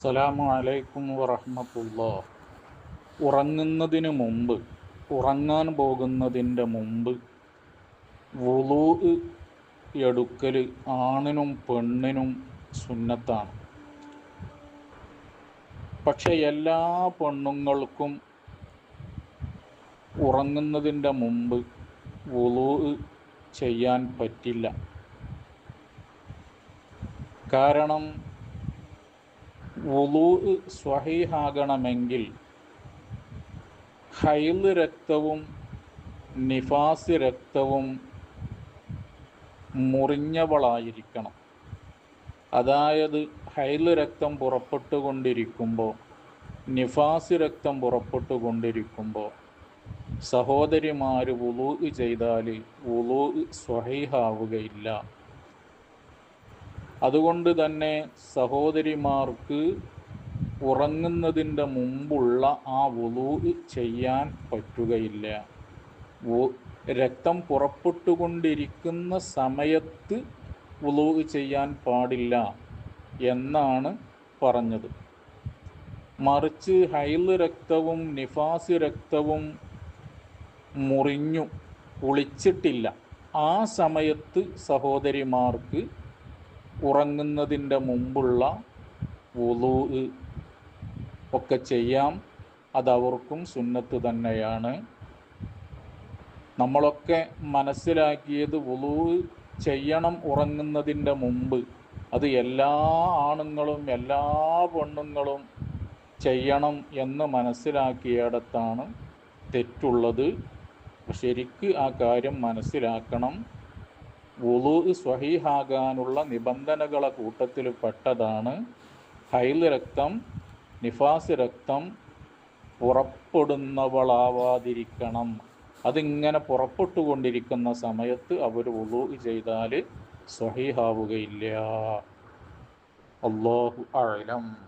അസ്സലാമു അലൈക്കും വറഹമത്തുള്ള. ഉറങ്ങുന്നതിന് മുമ്പ് ഉറങ്ങാൻ പോകുന്നതിന്റെ മുമ്പ് വുളൂ എടുക്കൽ ആണിനും പെണ്ണിനും സുന്നത്താണ്. പക്ഷെ എല്ലാ പെണ്ണുങ്ങൾക്കും ഉറങ്ങുന്നതിന്റെ മുമ്പ് വുളൂ ചെയ്യാൻ പറ്റില്ല. കാരണം വുളൂ സ്വഹീഹാകണമെങ്കിൽ ഹൈൽ രക്തവും നിഫാസ് രക്തവും മുറിഞ്ഞവളായിരിക്കണം. അതായത് ഹൈൽ രക്തം പുറപ്പെട്ടുകൊണ്ടിരിക്കുമ്പോൾ നിഫാസ് രക്തം പുറപ്പെട്ടുകൊണ്ടിരിക്കുമ്പോൾ സഹോദരിമാർ വുളൂ ചെയ്താൽ വുളൂ സ്വഹീഹാവുകയില്ല. അതുകൊണ്ട് തന്നെ സഹോദരിമാർക്ക് ഉറങ്ങുന്നതിന്റെ മുമ്പുള്ള ആ വുളൂ ചെയ്യാൻ പറ്റുകയില്ല. രക്തം പുറപ്പെട്ടുകൊണ്ടിരിക്കുന്ന സമയത്ത് വുളൂ ചെയ്യാൻ പാടില്ല എന്നാണ് പറഞ്ഞത്. മറിച്ച് ഹൈൽ രക്തവും നിഫാസ് രക്തവും മുറിഞ്ഞു കുളിച്ചിട്ടില്ല. ആ സമയത്ത് സഹോദരിമാർക്ക് ഉറങ്ങുന്നതിന്റെ മുമ്പുള്ള വുളൂ ഒക്കെ ചെയ്യാം. അതവർക്കും സുന്നത്ത് തന്നെയാണ്. നമ്മളൊക്കെ മനസ്സിലാക്കിയത് വുളൂ ചെയ്യണം ഉറങ്ങുന്നതിന്റെ മുമ്പ്. അത് എല്ലാ ആണുങ്ങളും എല്ലാ പെണ്ണുങ്ങളും ചെയ്യണം എന്ന് മനസ്സിലാക്കിയിടത്താണ് തെറ്റുള്ളത്. ശരിക്ക് ആ കാര്യം മനസ്സിലാക്കണം. വുളു സ്വഹീഹാകാനുള്ള നിബന്ധനകളെ കൂട്ടത്തിൽ പെട്ടതാണ് ഹൈൽ രക്തം നിഫാസ് രക്തം പുറപ്പെടുന്നവളാവാതിരിക്കണം. അതിങ്ങനെ പുറപ്പെട്ടുകൊണ്ടിരിക്കുന്ന സമയത്ത് അവർ വുളു ചെയ്താൽ സ്വഹീഹാവുകയില്ല. അള്ളാഹു അഴലം